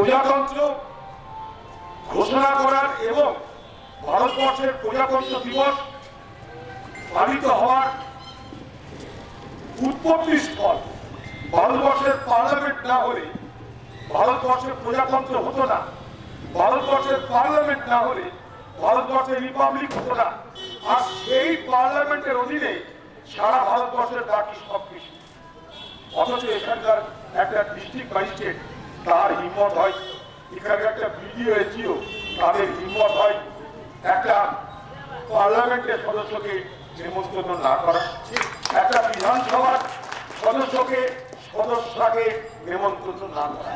প্রজাতন্ত্র ঘোষণা করার এবং ভারতবর্ষের প্রজাতন্ত্র দিবস পালিত হওয়ার উৎপত্তি স্থল ভারতবর্ষের পার্লামেন্ট না হলে ভারতবর্ষের প্রজাতন্ত্র হতো না। ভারতবর্ষের পার্লামেন্ট না হলে ভারতবর্ষের রিপাবলিক হতো না। আর সেই পার্লামেন্টের অধীনে সারা ভারতবর্ষের বাকি সব কিছু অথচ এখানকার একটা ডিস্ট্রিক্ট ম্যাজিস্ট্রেট তার হিম্মত হয়। এখানে একটা বিডিও এসিও তাদের হিম্মত হয়। একটা পার্লামেন্টের সদস্যকে নিমন্ত্রণ না করা। একটা বিধানসভার সদস্যকে সদস্যকে নিমন্ত্রণ না করা।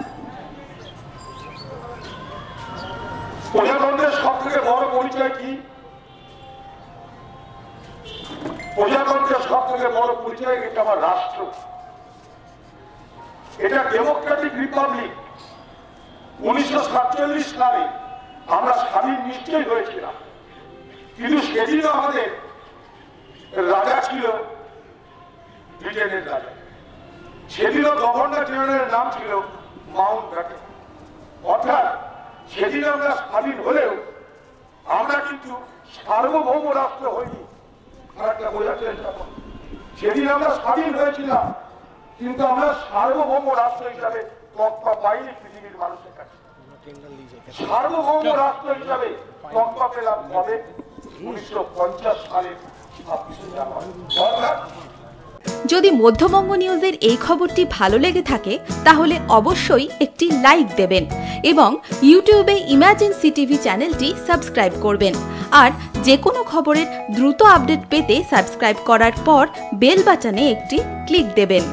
প্রজাতন্ত্রের সব থেকে বড় পরিচয় কি? প্রজাতন্ত্রের সব থেকে বড় পরিচয় এটা আমার রাষ্ট্র। এটা ডেমোক্রেটিক রিপাবলিক উনিশশো সাতচল্লিশ সালে আমরা স্বাধীন নিশ্চয়ই হয়েছিলাম। কিন্তু সেদিনও আমাদের রাজা ছিল ব্রিটেনের রাজা। সেদিনও গভর্নর জেনারেলের নাম ছিল মাউন্ট ব্যাটেন অর্থাৎ সেদিন আমরা স্বাধীন হলেও আমরা কিন্তু সার্বভৌম রাষ্ট্র হইনি। একটা বোঝার চেষ্টা করুন। সেদিন আমরা স্বাধীন হয়েছিলাম কিন্তু আমরা সার্বভৌম রাষ্ট্র হিসাবে তকমা পাইনি পৃথিবীর মানুষের কাছে। সার্বভৌম রাষ্ট্র হিসাবে তকমা পেলাম কবে? উনিশশো পঞ্চাশ সালের ছাব্বিশে জানুয়ারি। যদি মধ্যবঙ্গ নিউজের এই খবরটি ভালো লেগে থাকে, তাহলে অবশ্যই একটি লাইক দেবেন এবং ইউটিউবে ইমাজিন সিটিভি চ্যানেলটি সাবস্ক্রাইব করবেন। আর যে কোনো খবরের দ্রুত আপডেট পেতে সাবস্ক্রাইব করার পর বেল বাটনে একটি ক্লিক দেবেন।